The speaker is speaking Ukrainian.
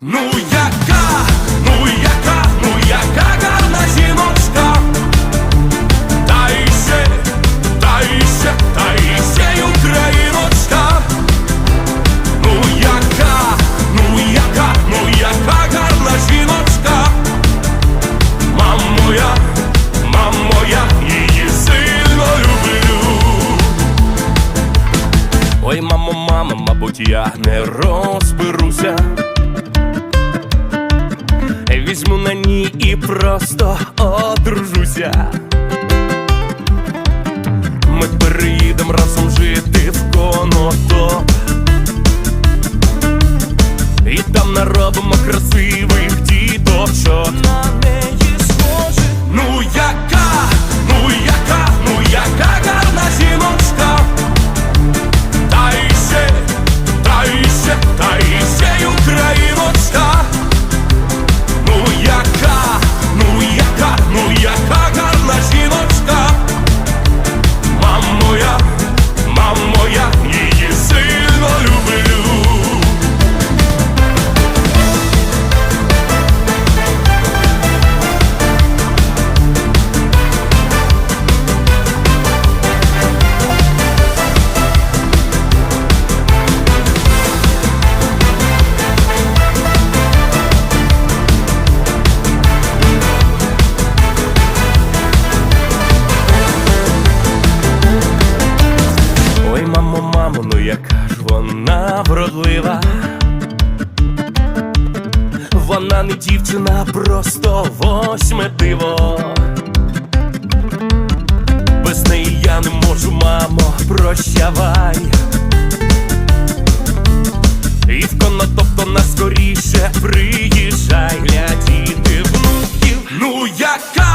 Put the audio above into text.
Ну яка, ну яка, ну яка гарна жіночка, та іще, та іще, та іще україночка. Ну яка, ну яка, ну яка гарна жіночка, мам моя, мам моя, її сильно люблю. Ой, мамо, мамо, мабуть, я не розберуся. Візьму на ній і просто одружуся. Ми переїдем разом жити в конотоп І там наробимо красивих діточок. вродлива, вона не дівчина, просто восьме диво. Без неї я не можу, мамо, прощавай. І в коно, тобто на скоріше приїжджай, глядіти внуків, ну яка.